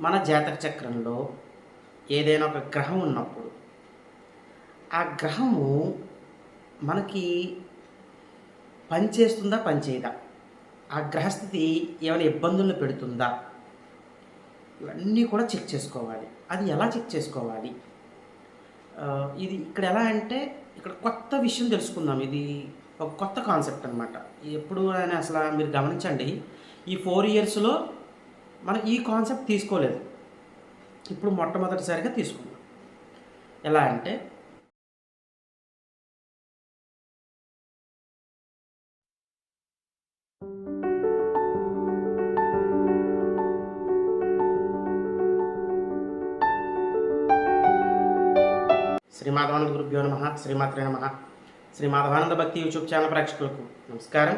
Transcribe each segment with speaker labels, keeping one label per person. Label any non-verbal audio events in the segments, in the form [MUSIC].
Speaker 1: మన జాతక చక్రంలో ఏదైనా ఒక గ్రహం ఉన్నప్పుడు ఆ గ్రహము మనకి పనిచేస్తుందా పనిచేయదా ఆ గ్రహస్థితి ఏమైనా ఇబ్బందులను పెడుతుందా? ఇవన్నీ కూడా చెక్ చేసుకోవాలి. అది ఎలా చెక్ చేసుకోవాలి? ఇది ఇక్కడ ఎలా అంటే ఇక్కడ కొత్త విషయం తెలుసుకుందాం. ఇది ఒక కొత్త కాన్సెప్ట్ అనమాట ఎప్పుడు అని అసలు మీరు గమనించండి ఈ ఫోర్ ఇయర్స్లో మనం ఈ కాన్సెప్ట్ తీసుకోలేదు. ఇప్పుడు మొట్టమొదటిసారిగా తీసుకున్నాం ఎలా అంటే శ్రీ మాధవానంద గురుభ్యో నమ శ్రీమాత్రే నమ. శ్రీ మాధవానంద భక్తి యూట్యూబ్ ఛానల్ ప్రేక్షకులకు నమస్కారం.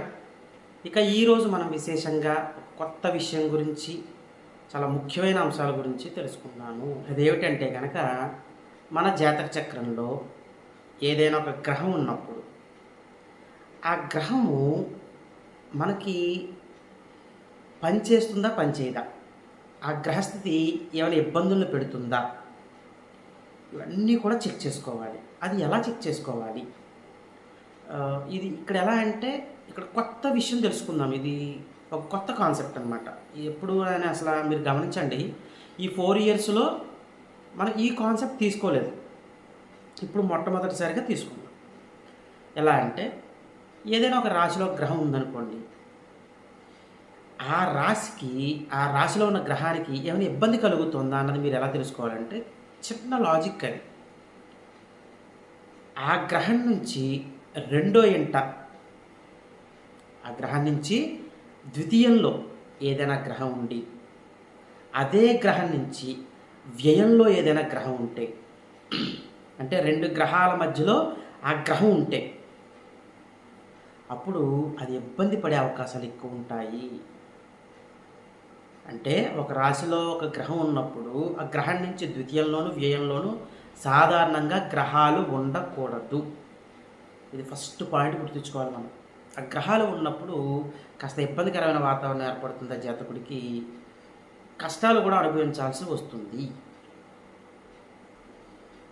Speaker 1: ఇక ఈరోజు మనం విశేషంగా కొత్త విషయం గురించి చాలా ముఖ్యమైన అంశాల గురించి తెలుసుకున్నాను అదేమిటంటే కనుక మన జాతక చక్రంలో ఏదైనా ఒక గ్రహం ఉన్నప్పుడు ఆ గ్రహము మనకి పనిచేస్తుందా పనిచేయదా ఆ గ్రహస్థితి ఏమైనా ఇబ్బందులను పెడుతుందా? ఇవన్నీ కూడా చెక్ చేసుకోవాలి. అది ఎలా చెక్ చేసుకోవాలి? ఇది ఇక్కడ ఎలా అంటే ఇక్కడ కొత్త విషయం తెలుసుకుందాం. ఇది ఒక కొత్త కాన్సెప్ట్ అనమాట ఎప్పుడు అని అసలు మీరు గమనించండి ఈ ఫోర్ ఇయర్స్లో మనం ఈ కాన్సెప్ట్ తీసుకోలేదు. ఇప్పుడు మొట్టమొదటిసారిగా తీసుకున్నాం. ఎలా అంటే ఏదైనా ఒక రాశిలో గ్రహం ఉందనుకోండి ఆ రాశికి ఆ రాశిలో ఉన్న గ్రహానికి ఏమైనా ఇబ్బంది కలుగుతుందా అన్నది మీరు ఎలా తెలుసుకోవాలంటే చిన్న లాజిక్ అది. ఆ గ్రహం నుంచి రెండో ఇంట ఆ గ్రహం నుంచి ద్వితీయంలో ఏదైనా గ్రహం ఉండి అదే గ్రహం నుంచి వ్యయంలో ఏదైనా గ్రహం ఉంటే అంటే రెండు గ్రహాల మధ్యలో ఆ గ్రహం ఉంటే అప్పుడు అది ఇబ్బంది పడే అవకాశాలు ఎక్కువ ఉంటాయి. అంటే ఒక రాశిలో ఒక గ్రహం ఉన్నప్పుడు ఆ గ్రహం నుంచి ద్వితీయంలోను వ్యయంలోను సాధారణంగా గ్రహాలు ఉండకూడదు. ఇది ఫస్ట్ పాయింట్ గుర్తుంచుకోవాలి మనం. ఆ గ్రహాలు ఉన్నప్పుడు కాస్త ఇబ్బందికరమైన వాతావరణం ఏర్పడుతుంది ఆ జాతకుడికి? కష్టాలు కూడా అనుభవించాల్సి వస్తుంది.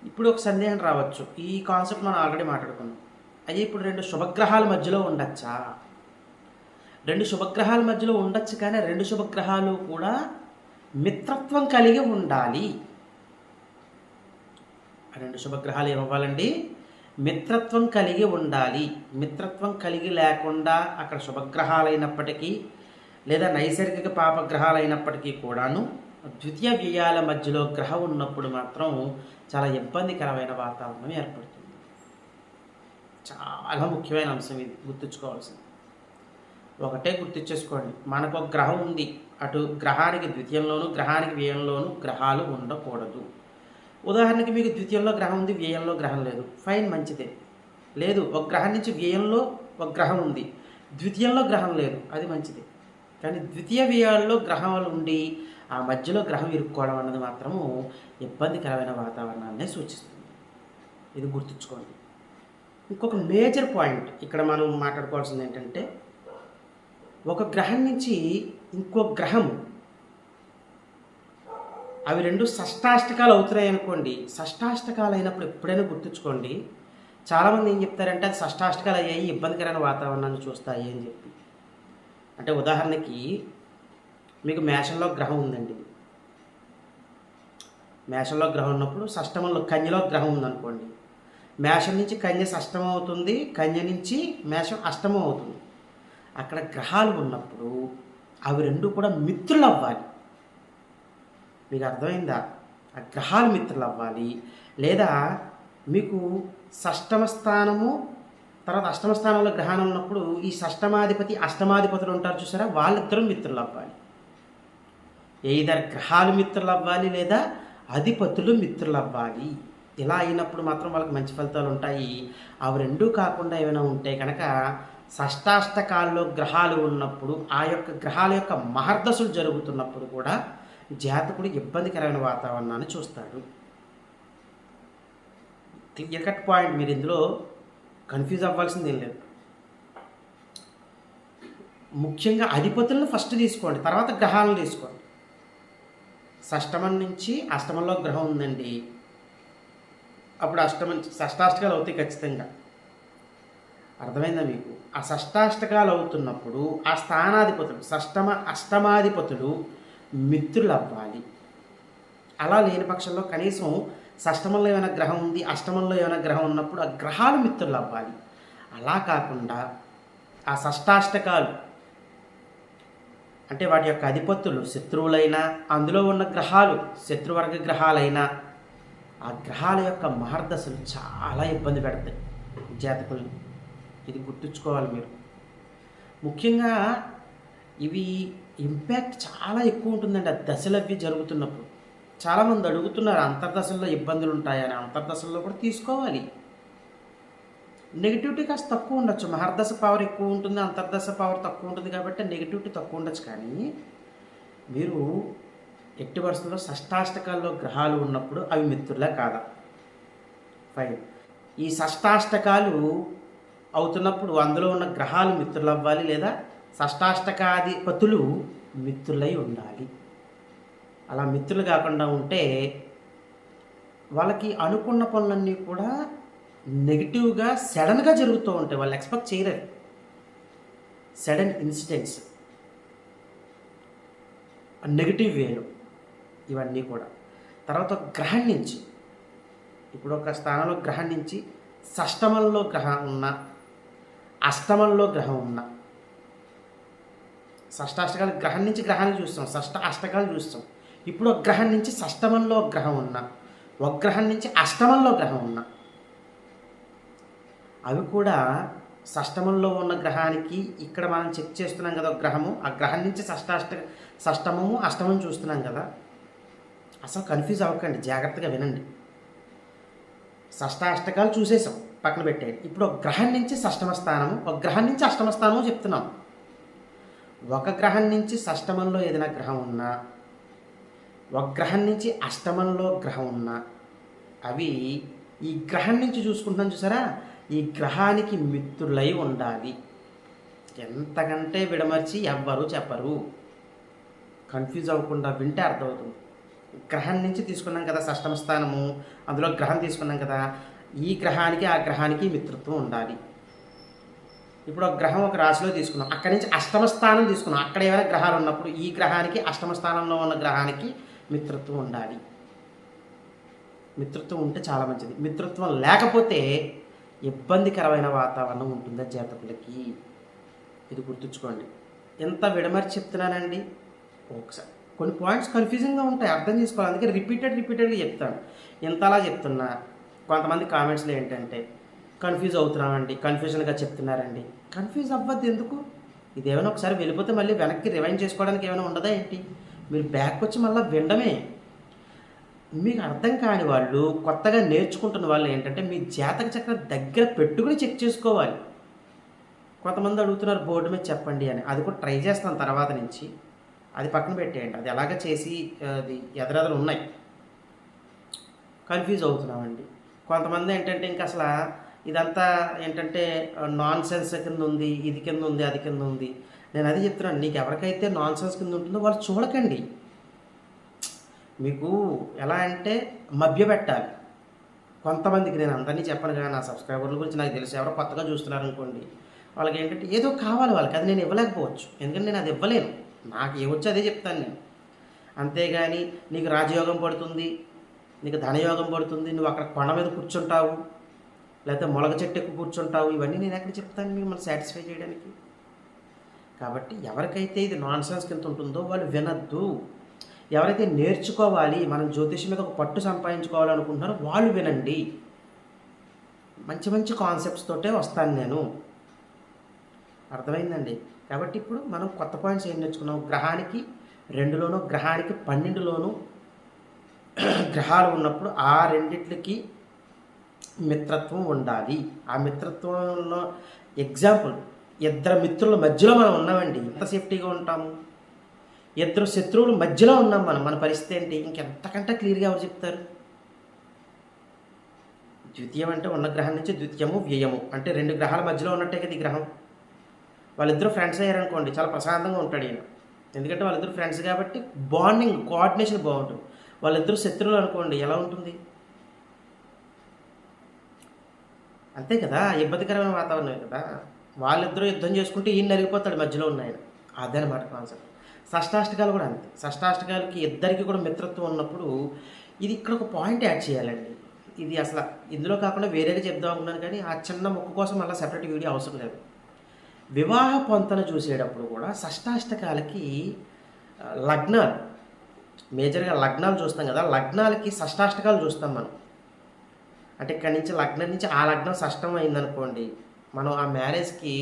Speaker 1: ఇప్పుడు ఒక సందేహం రావచ్చు. ఈ కాన్సెప్ట్ మనం ఆల్రెడీ మాట్లాడుకున్నాం. అయ్యే ఇప్పుడు రెండు శుభగ్రహాల మధ్యలో ఉండొచ్చా? రెండు శుభగ్రహాల మధ్యలో ఉండొచ్చు కానీ రెండు శుభగ్రహాలు కూడా మిత్రత్వం కలిగి ఉండాలి. రెండు శుభగ్రహాలు ఏమవ్వాలండి? మిత్రత్వం కలిగి ఉండాలి. మిత్రత్వం కలిగి లేకుండా అక్కడ శుభగ్రహాలైనప్పటికీ లేదా నైసర్గిక పాపగ్రహాలు అయినప్పటికీ కూడాను ద్వితీయ వ్యయాల మధ్యలో గ్రహం ఉన్నప్పుడు మాత్రం చాలా ఇబ్బందికరమైన వాతావరణం ఏర్పడుతుంది. చాలా ముఖ్యమైన అంశం ఇది. గుర్తుంచుకోవాల్సింది. ఒకటే గుర్తించేసుకోండి. మనకు ఒక గ్రహం ఉంది. అటు గ్రహానికి ద్వితీయంలోను గ్రహానికి వ్యయంలోను గ్రహాలు ఉండకూడదు. ఉదాహరణకి మీకు ద్వితీయంలో గ్రహం ఉంది వ్యయంలో గ్రహం లేదు. ఫైన్ మంచిదే. లేదు ఒక గ్రహం నుంచి వ్యయంలో ఒక గ్రహం ఉంది. ద్వితీయంలో గ్రహం లేదు అది మంచిదే. కానీ ద్వితీయ వ్యయాల్లో గ్రహాలు ఉండి ఆ మధ్యలో గ్రహం ఇరుక్కోవడం అన్నది మాత్రము ఇబ్బందికరమైన వాతావరణాన్ని సూచిస్తుంది. ఇది గుర్తుంచుకోండి. ఇంకొక మేజర్ పాయింట్ ఇక్కడ మనం మాట్లాడుకోవాల్సింది ఏంటంటే ఒక గ్రహం నుంచి ఇంకో గ్రహం అవి రెండు షష్టాష్టకాలు అవుతున్నాయి అనుకోండి. షష్టాష్టకాలు అయినప్పుడు ఎప్పుడైనా గుర్తుంచుకోండి. చాలామంది ఏం చెప్తారంటే అది షష్టాష్టకాలు అయ్యాయి ఇబ్బందికరమైన వాతావరణాన్ని చూస్తాయి అని చెప్పి. అంటే ఉదాహరణకి మీకు మేషంలో గ్రహం ఉందండి. మేషంలో గ్రహం ఉన్నప్పుడు షష్టమంలో కన్యలో గ్రహం ఉందనుకోండి. మేషం నుంచి కన్య షష్టమం అవుతుంది కన్య నుంచి మేషం అష్టమం అవుతుంది. అక్కడ గ్రహాలు ఉన్నప్పుడు అవి రెండు కూడా మిత్రులు అవ్వాలి మీకు అర్థమైందా? ఆ గ్రహాలు మిత్రులు అవ్వాలి. లేదా మీకు షష్టమ స్థానము తర్వాత అష్టమ స్థానంలో గ్రహాలు ఉన్నప్పుడు ఈ షష్టమాధిపతి అష్టమాధిపతులు ఉంటారు చూసారా? వాళ్ళిద్దరూ మిత్రులు అవ్వాలి. ఏదర్ గ్రహాలు మిత్రులు అవ్వాలి లేదా అధిపతులు మిత్రులు అవ్వాలి. ఇలా అయినప్పుడు మాత్రం వాళ్ళకి మంచి ఫలితాలు ఉంటాయి. అవి రెండూ కాకుండా ఏమైనా ఉంటే కనుక షష్టాష్టకాల్లో గ్రహాలు ఉన్నప్పుడు ఆ యొక్క గ్రహాల యొక్క మహర్దశలు జరుగుతున్నప్పుడు కూడా జాతకుడు ఇబ్బందికరమైన వాతావరణాన్ని చూస్తాడు. క్లియర్ కట్ పాయింట్ మీరు ఇందులో కన్ఫ్యూజ్ అవ్వాల్సింది ఏం లేదు. ముఖ్యంగా అధిపతులను ఫస్ట్ తీసుకోండి తర్వాత గ్రహాలను తీసుకోండి. షష్టమం నుంచి అష్టమంలో గ్రహం ఉందండి. అప్పుడు అష్టమం షష్టాష్టకాలు అవుతాయి ఖచ్చితంగా. అర్థమైందా మీకు? ఆ షష్టాష్టకాలు అవుతున్నప్పుడు ఆ స్థానాధిపతులు షష్టమ అష్టమాధిపతులు మిత్రులు అవ్వాలి. అలా లేని పక్షంలో కనీసం షష్టమంలో ఏమైనా గ్రహం ఉంది అష్టమంలో ఏమైనా గ్రహం ఉన్నప్పుడు ఆ గ్రహాలు మిత్రులు అవ్వాలి. అలా కాకుండా ఆ షష్టాష్టకాలు అంటే వాటి యొక్క అధిపతులు శత్రువులైనా అందులో ఉన్న గ్రహాలు శత్రువర్గ గ్రహాలైనా ఆ గ్రహాల యొక్క మహర్దశలు చాలా ఇబ్బంది పెడతాయి జాతకుల్ని. ఇది గుర్తుంచుకోవాలి మీరు. ముఖ్యంగా ఇవి ఇంపాక్ట్ చాలా ఎక్కువ ఉంటుందండి ఆ దశలవి జరుగుతున్నప్పుడు. చాలామంది అడుగుతున్నారు అంతర్దశల్లో ఇబ్బందులు ఉంటాయని అంతర్దశల్లో కూడా తీసుకోవాలి. నెగిటివిటీ కాస్త తక్కువ ఉండొచ్చు. మహర్దశ పవర్ ఎక్కువ ఉంటుంది అంతర్దశ పవర్ తక్కువ ఉంటుంది కాబట్టి నెగిటివిటీ తక్కువ ఉండొచ్చు. కానీ మీరు ఎట్టి వరుసలో షష్టాష్టకాల్లో గ్రహాలు ఉన్నప్పుడు అవి మిత్రులే కాదా. ఫైన్ ఈ షష్టాష్టకాలు అవుతున్నప్పుడు అందులో ఉన్న గ్రహాలు మిత్రులు అవ్వాలి లేదా షష్టాష్టకాధిపతులు మిత్రులై ఉండాలి. అలా మిత్రులు కాకుండా ఉంటే వాళ్ళకి అనుకున్న పనులన్నీ కూడా నెగిటివ్గా సడన్గా జరుగుతూ ఉంటాయి. వాళ్ళు ఎక్స్పెక్ట్ చేయలేరు. Sudden incidents. నెగిటివ్ వేలు ఇవన్నీ కూడా. తర్వాత గ్రహం నుంచి. ఇప్పుడు ఒక స్థానంలో గ్రహం నుంచి షష్టమంలో గ్రహం ఉన్న అష్టమంలో గ్రహం ఉన్న షష్టాష్టకాలు గ్రహం నుంచి గ్రహాన్ని చూస్తాం షష్ట అష్టకాలు చూస్తాం. ఇప్పుడు ఒక గ్రహం నుంచి షష్టమంలో ఒక గ్రహం ఉన్న ఒక గ్రహం నుంచి అష్టమంలో గ్రహం ఉన్న అవి కూడా షష్టమంలో ఉన్న గ్రహానికి ఇక్కడ మనం చెక్ చేస్తున్నాం కదా గ్రహము ఆ గ్రహం నుంచి షష్టాష్ట షష్టమము అష్టమం చూస్తున్నాం కదా. అసలు కన్ఫ్యూజ్ అవ్వకండి జాగ్రత్తగా వినండి. షష్టాష్టకాలు చూసేసాం పక్కన పెట్టేయండి. ఇప్పుడు ఒక గ్రహం నుంచి షష్టమ స్థానము ఒక గ్రహం నుంచి అష్టమ స్థానము చెప్తున్నాం. ఒక గ్రహం నుంచి షష్టమంలో ఏదైనా గ్రహం ఉన్నా ఒక గ్రహం నుంచి అష్టమంలో గ్రహం ఉన్నా అవి ఈ గ్రహం నుంచి చూసుకుంటున్నాం చూసారా? ఈ గ్రహానికి మిత్రులై ఉండాలి. ఎంతకంటే విడమర్చి ఎవ్వరు చెప్పరు. కన్ఫ్యూజ్ అవ్వకుండా వింటే అర్థమవుతుంది. గ్రహం నుంచి తీసుకున్నాం కదా షష్టమ స్థానము అందులో గ్రహం తీసుకున్నాం కదా ఈ గ్రహానికి ఆ గ్రహానికి మిత్రత్వం ఉండాలి. ఇప్పుడు ఒక గ్రహం ఒక రాశిలో తీసుకున్నాం అక్కడి నుంచి అష్టమ స్థానం తీసుకున్నాం అక్కడ ఏమైనా గ్రహాలు ఉన్నప్పుడు ఈ గ్రహానికి అష్టమ స్థానంలో ఉన్న గ్రహానికి మిత్రత్వం ఉండాలి. మిత్రత్వం ఉంటే చాలా మంచిది. మిత్రత్వం లేకపోతే ఇబ్బందికరమైన వాతావరణం ఉంటుంది జాతకులకి. ఇది గుర్తుంచుకోండి. ఎంత విడమర్చి చెప్తున్నానండి? ఒకసారి. కొన్ని పాయింట్స్ కన్ఫ్యూజింగ్గా ఉంటాయి. అర్థం చేసుకోవాలి. అందుకే రిపీటెడ్ రిపీటెడ్గా చెప్తాను. ఎంతలా చెప్తున్నా? కొంతమంది కామెంట్స్లో ఏంటంటే కన్ఫ్యూజ్ అవుతున్నామండి కన్ఫ్యూజన్గా చెప్తున్నారండి. కన్ఫ్యూజ్ అవ్వద్దు ఎందుకు? ఇదేమైనా ఒకసారి వెళ్ళిపోతే మళ్ళీ వెనక్కి రివైండ్ చేసుకోవడానికి ఏమైనా ఉండదా ఏంటి? మీరు బ్యాక్ వచ్చి మళ్ళీ వినడమే. మీకు అర్థం కాని వాళ్ళు కొత్తగా నేర్చుకుంటున్న వాళ్ళు ఏంటంటే మీ జాతక చక్రం దగ్గర పెట్టుకుని చెక్ చేసుకోవాలి. కొంతమంది అడుగుతున్నారు బోర్డు మీద చెప్పండి అని. అది కూడా ట్రై చేస్తాను తర్వాత నుంచి. అది పక్కన పెట్టేయండి. అది ఎలాగ చేసి అది ఎదరెదరు ఉన్నాయి. కన్ఫ్యూజ్ అవుతున్నామండి. కొంతమంది ఏంటంటే ఇంకా అసలు ఇదంతా ఏంటంటే నాన్ సెన్స్ కింద ఉంది ఇది కింద ఉంది అది కింద ఉంది. నేను అది చెప్తున్నాను నీకు ఎవరికైతే నాన్ సెన్స్ కింద ఉంటుందో వాళ్ళు చూడకండి. మీకు ఎలా అంటే మభ్యపెట్టాలి. కొంతమందికి నేను అందరినీ చెప్పను కానీ నా సబ్స్క్రైబర్ల గురించి నాకు తెలుసు ఎవరో కొత్తగా చూస్తున్నారు అనుకోండి వాళ్ళకి ఏంటంటే ఏదో కావాలి వాళ్ళకి అది నేను ఇవ్వలేకపోవచ్చు. ఎందుకంటే నేను అది ఇవ్వలేను. నాకు ఏమొచ్చో అదే చెప్తాను నేను. అంతేగాని నీకు రాజయోగం పడుతుంది నీకు ధనయోగం పడుతుంది నువ్వు అక్కడ కొండ మీద కూర్చుంటావు లేకపోతే మొలగ చెట్టు ఎక్కువ కూర్చుంటావు ఇవన్నీ నేను ఎక్కడ చెప్తాను మిమ్మల్ని సాటిస్ఫై చేయడానికి? కాబట్టి ఎవరికైతే ఇది నాన్ సెన్స్ కింద ఉంటుందో వాళ్ళు వినద్దు. ఎవరైతే నేర్చుకోవాలి మనం జ్యోతిషం మీద ఒక పట్టు సంపాదించుకోవాలనుకుంటున్నారో వాళ్ళు వినండి. మంచి మంచి కాన్సెప్ట్స్ తోటే వస్తాను నేను. అర్థమైందండి? కాబట్టి ఇప్పుడు మనం కొత్త పాయింట్స్ ఏం నేర్చుకున్నాం? గ్రహానికి రెండులోనూ గ్రహానికి పన్నెండులోనూ [CLEARS THROAT] గ్రహాలు ఉన్నప్పుడు ఆ రెండిట్లకి మిత్రత్వం ఉండాలి. ఆ మిత్రత్వంలో ఎగ్జాంపుల్ ఇద్దరు మిత్రుల మధ్యలో మనం ఉన్నామండి. ఎంత సేఫ్టీగా ఉంటాము. ఇద్దరు శత్రువుల మధ్యలో ఉన్నాం మనం. మన పరిస్థితి ఏంటి? ఇంకెంతకంటే క్లియర్గా ఎవరు చెప్తారు? ద్వితీయం అంటే ఉన్న గ్రహం నుంచి ద్వితీయము వ్యయము. అంటే రెండు గ్రహాల మధ్యలో ఉన్నట్టే కదా ఈ గ్రహం. వాళ్ళిద్దరూ ఫ్రెండ్స్ అయ్యారనుకోండి చాలా ప్రశాంతంగా ఉంటాడు ఈయన. ఎందుకంటే వాళ్ళిద్దరు ఫ్రెండ్స్ కాబట్టి బాండింగ్ కోఆర్డినేషన్ బాగుంటుంది. వాళ్ళిద్దరు శత్రువులు అనుకోండి ఎలా ఉంటుంది? అంతే కదా? ఇబ్బందికరమైన వాతావరణం కదా? వాళ్ళిద్దరూ యుద్ధం చేసుకుంటే ఈయన నలిగిపోతాడు మధ్యలో ఉన్న ఆయన. అదే కాన్సెప్ట్ షష్టాష్టకాలు కూడా అంతే. షష్టాష్టకాలకి ఇద్దరికి కూడా మిత్రత్వం ఉన్నప్పుడు ఇది ఇక్కడ ఒక పాయింట్ యాడ్ చేయాలండి. ఇది అసలు ఇందులో కాకుండా వేరేగా చెప్దాం అనుకున్నాను కానీ ఆ చిన్న మొక్క కోసం మళ్ళీ సెపరేట్ వీడియో అవసరం లేదు. వివాహ పొంతన చూసేటప్పుడు కూడా షష్టాష్టకాలకి లగ్నాలు. మేజర్గా లగ్నాలు చూస్తాం కదా? లగ్నాలకి షష్టాష్టకాలు చూస్తాం మనం. అంటే ఇక్కడ నుంచి లగ్నం నుంచి ఆ లగ్నం సష్టం అయిందనుకోండి మనం ఆ మ్యారేజ్కి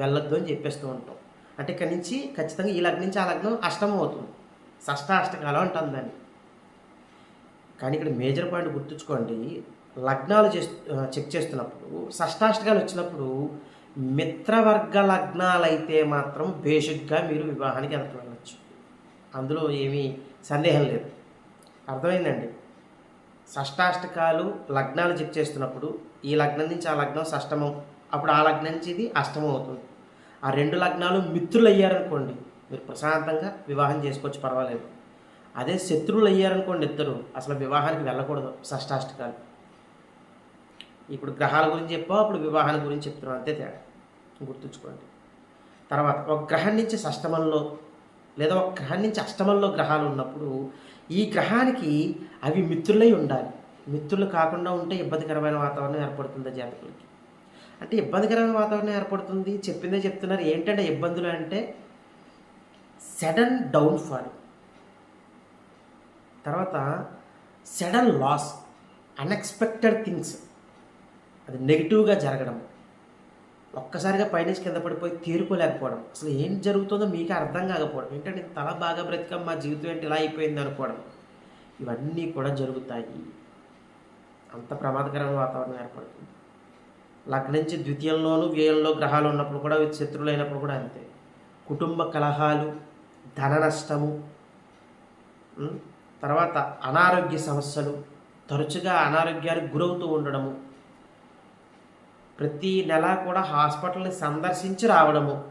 Speaker 1: వెళ్ళొద్దు అని చెప్పేస్తూ ఉంటాం. అంటే ఇక్కడి నుంచి ఖచ్చితంగా ఈ లగ్నం నుంచి ఆ లగ్నం అష్టం అవుతుంది. షష్టాష్టకాలం ఉంటుంది దాన్ని. కానీ ఇక్కడ మేజర్ పాయింట్ గుర్తుంచుకోండి లగ్నాలు చెక్ చేస్తున్నప్పుడు షష్టాష్టకాలు వచ్చినప్పుడు మిత్రవర్గ లగ్నాలైతే మాత్రం బేసిక్గా మీరు వివాహానికి ఎదటి వెళ్ళచ్చు. అందులో ఏమీ సందేహం లేదు. అర్థమైందండి? షష్టాష్టకాలు లగ్నాలు చెక్ చేస్తున్నప్పుడు ఈ లగ్నం నుంచి ఆ లగ్నం షష్టమం అప్పుడు ఆ లగ్నం నుంచి ఇది అష్టమం అవుతుంది. ఆ రెండు లగ్నాలు మిత్రులు అయ్యారనుకోండి మీరు ప్రశాంతంగా వివాహం చేసుకోవచ్చు పర్వాలేదు. అదే శత్రువులు అయ్యారనుకోండి ఇద్దరు అసలు వివాహానికి వెళ్ళకూడదు షష్టాష్టకాలు. ఇప్పుడు గ్రహాల గురించి చెప్పావు అప్పుడు వివాహాన్ని గురించి చెప్తున్నాం అంతే తేడా. గుర్తుంచుకోండి. తర్వాత ఒక గ్రహం నుంచి షష్టమంలో లేదా ఒక గ్రహం నుంచి అష్టమంలో గ్రహాలు ఉన్నప్పుడు ఈ గ్రహానికి అవి మిత్రులై ఉండాలి. మిత్రులు కాకుండా ఉంటే ఇబ్బందికరమైన వాతావరణం ఏర్పడుతుంది జాతకులకి. అంటే ఇబ్బందికరమైన వాతావరణం ఏర్పడుతుంది చెప్పిందే చెప్తున్నారు. ఏంటంటే ఇబ్బందులు అంటే సడన్ డౌన్ఫాల్. తర్వాత సడన్ లాస్ అన్ఎక్స్పెక్టెడ్ థింగ్స్. అది నెగిటివ్గా జరగడం ఒక్కసారిగా పైనుంచి కింద పడిపోయి తీరుకోలేకపోవడం. అసలు ఏం జరుగుతుందో మీకు అర్థం కాకపోవడం. ఏంటంటే తల బాగా బ్రతికం మా జీవితం ఏంటి ఇలా అయిపోయింది అనుకోవడం. ఇవన్నీ కూడా జరుగుతాయి. అంత ప్రమాదకరమైన వాతావరణం ఏర్పడుతుంది. లగ్నించి నుంచి ద్వితీయంలోనూ వ్యయంలో గ్రహాలు ఉన్నప్పుడు కూడా శత్రువులు అయినప్పుడు కూడా అంతే. కుటుంబ కలహాలు ధన నష్టము తర్వాత అనారోగ్య సమస్యలు తరచుగా అనారోగ్యానికి గురవుతూ ఉండడము ప్రతి నెల కూడా హాస్పిటల్ని సందర్శించి రావడము.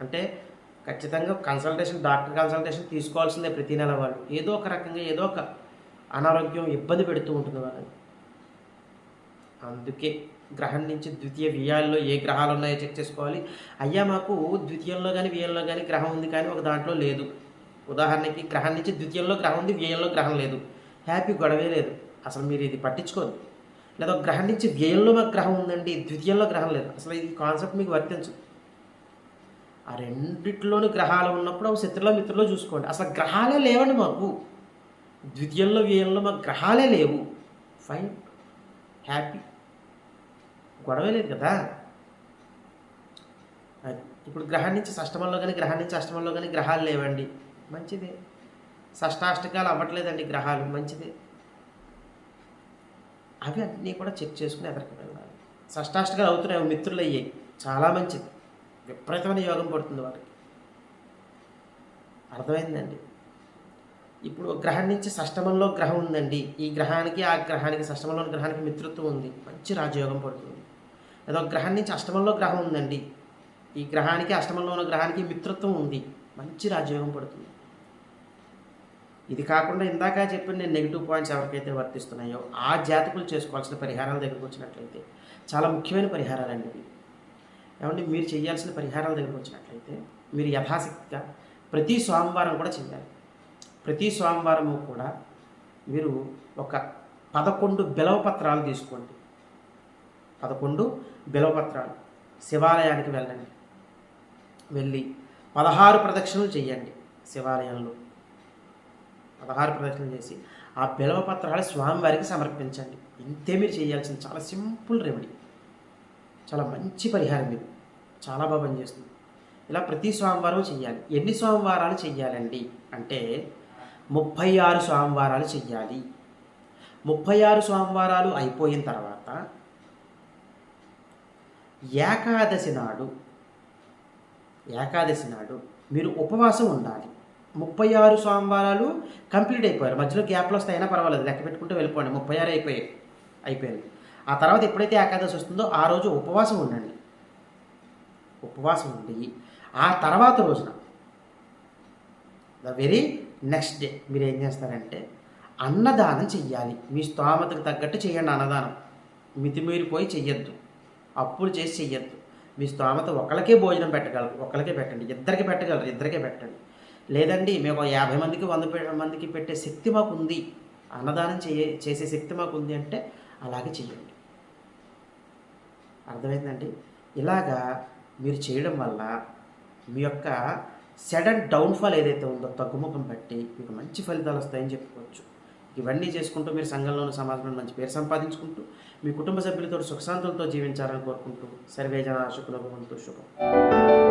Speaker 1: అంటే ఖచ్చితంగా కన్సల్టేషన్ డాక్టర్ కన్సల్టేషన్ తీసుకోవాల్సిందే ప్రతి నెల వాళ్ళు. ఏదో ఒక రకంగా ఏదో ఒక అనారోగ్యం ఇబ్బంది పెడుతూ ఉంటుంది వాళ్ళని. అందుకే గ్రహం నుంచి ద్వితీయ వ్యయాల్లో ఏ గ్రహాలు ఉన్నాయో చెక్ చేసుకోవాలి. అయ్యా మాకు ద్వితీయంలో కానీ వ్యయంలో కానీ గ్రహం ఉంది కానీ ఒక దాంట్లో లేదు. ఉదాహరణకి గ్రహం నుంచి ద్వితీయంలో గ్రహం ఉంది వ్యయంలో గ్రహం లేదు. హ్యాపీ గొడవే లేదు. అసలు మీరు ఇది పట్టించుకోదు లేదా గ్రహం నుంచి వ్యయంలో మాకు గ్రహం ఉందండి ద్వితీయంలో గ్రహం లేదు. అసలు ఈ కాన్సెప్ట్ మీకు వర్తించదు ఆ రెండిట్లోని గ్రహాలు ఉన్నప్పుడు అవి శత్రులో మిత్రులో చూసుకోండి. అసలు గ్రహాలే లేవండి మాకు. ద్వితీయంలో వ్యయంలో మాకు గ్రహాలే లేవు. ఫైన్ హ్యాపీ గొడవ లేదు కదా. ఇప్పుడు గ్రహం నుంచి అష్టమంలో కానీ గ్రహం నుంచి అష్టమంలో కానీ గ్రహాలు లేవండి. మంచిదే. షష్టాష్టకాలు అవ్వట్లేదండి గ్రహాలు. మంచిదే. అవి అన్నీ కూడా చెక్ చేసుకుని ఎదరికి వెళ్ళాలి. షష్టాష్టకాలు అవుతున్నాయి మిత్రులు అయ్యాయి చాలా మంచిది. విపరీతమైన యోగం పడుతుంది వాటికి అర్థమైందండి? ఇప్పుడు గ్రహం నుంచి షష్టమంలో గ్రహం ఉందండి. ఈ గ్రహానికి ఆ గ్రహానికి షష్టమంలో గ్రహానికి మిత్రత్వం ఉంది. మంచి రాజయోగం పడుతుంది. ఏదో ఒక గ్రహం నుంచి అష్టమంలో గ్రహం ఉందండి. ఈ గ్రహానికి అష్టమంలో ఉన్న గ్రహానికి మిత్రత్వం ఉంది. మంచి రాజయోగం పడుతుంది. ఇది కాకుండా ఇందాక చెప్పిన నేను నెగిటివ్ పాయింట్స్ ఎవరికైతే వర్తిస్తున్నాయో ఆ జాతకులు చేసుకోవాల్సిన పరిహారాల దగ్గరకు వచ్చినట్లయితే చాలా ముఖ్యమైన పరిహారాలండి ఇవి. ఏమంటే మీరు చేయాల్సిన పరిహారాల దగ్గరకు వచ్చినట్లయితే మీరు యథాశక్తిగా ప్రతి సోమవారం కూడా చేయాలి. ప్రతి సోమవారము కూడా మీరు ఒక పదకొండు బిలవపత్రాలు తీసుకోండి. పదకొండు బిలవపత్రాలు. శివాలయానికి వెళ్ళండి. వెళ్ళి పదహారు ప్రదక్షిణలు చేయండి శివాలయంలో. పదహారు ప్రదక్షిణలు చేసి ఆ బిలవపత్రాలు స్వామివారికి సమర్పించండి. ఇంతే మీరు చేయాల్సింది. చాలా సింపుల్ రెమెడీ చాలా మంచి పరిహారం ఇది. చాలా బాగా పనిచేస్తుంది. ఇలా ప్రతి సోమవారం చెయ్యాలి. ఎన్ని సోమవారాలు చెయ్యాలండి? అంటే ముప్పై ఆరు సోమవారాలు చెయ్యాలి. ముప్పై ఆరు సోమవారాలు అయిపోయిన తర్వాత ఏకాదశి నాడు ఏకాదశి నాడు మీరు ఉపవాసం ఉండాలి. ముప్పై ఆరు సోమవారాలు కంప్లీట్ అయిపోయారు. మధ్యలో గ్యాప్లు వస్తాయినా పర్వాలేదు. లెక్క పెట్టుకుంటూ వెళ్ళిపోండి. ముప్పై ఆరు అయిపోయాయి అయిపోయింది. ఆ తర్వాత ఎప్పుడైతే ఏకాదశి వస్తుందో ఆ రోజు ఉపవాసం ఉండండి. ఉపవాసం ఉండి ఆ తర్వాత రోజున ద వెరీ నెక్స్ట్ డే మీరు ఏం చేస్తారంటే అన్నదానం చెయ్యాలి. మీ స్తోమతకు తగ్గట్టు చేయండి అన్నదానం. మితిమీరిపోయి చెయ్యొద్దు. అప్పులు చేసి చెయ్యొద్దు. మీ స్తోమత ఒకరికే భోజనం పెట్టగలరు ఒకరికే పెట్టండి. ఇద్దరికి పెట్టగలరు ఇద్దరికే పెట్టండి. లేదండి మేము ఒక యాభై మందికి వంద మందికి పెట్టే శక్తి మాకు ఉంది అన్నదానం చేయ చేసే శక్తి మాకు ఉంది అంటే అలాగే చెయ్యండి అర్థమైందండి? ఇలాగా మీరు చేయడం వల్ల మీ యొక్క సడన్ డౌన్ఫాల్ ఏదైతే ఉందో తగ్గుముఖం బట్టి మీకు మంచి ఫలితాలు వస్తాయని చెప్పుకోవచ్చు. ఇవన్నీ చేసుకుంటూ మీరు సంఘంలోని సమాజంలో మంచి పేరు సంపాదించుకుంటూ మీ కుటుంబ సభ్యులతో సుఖశాంతులతో జీవించాలని కోరుకుంటూ సర్వేజన శుకులకు శుభం.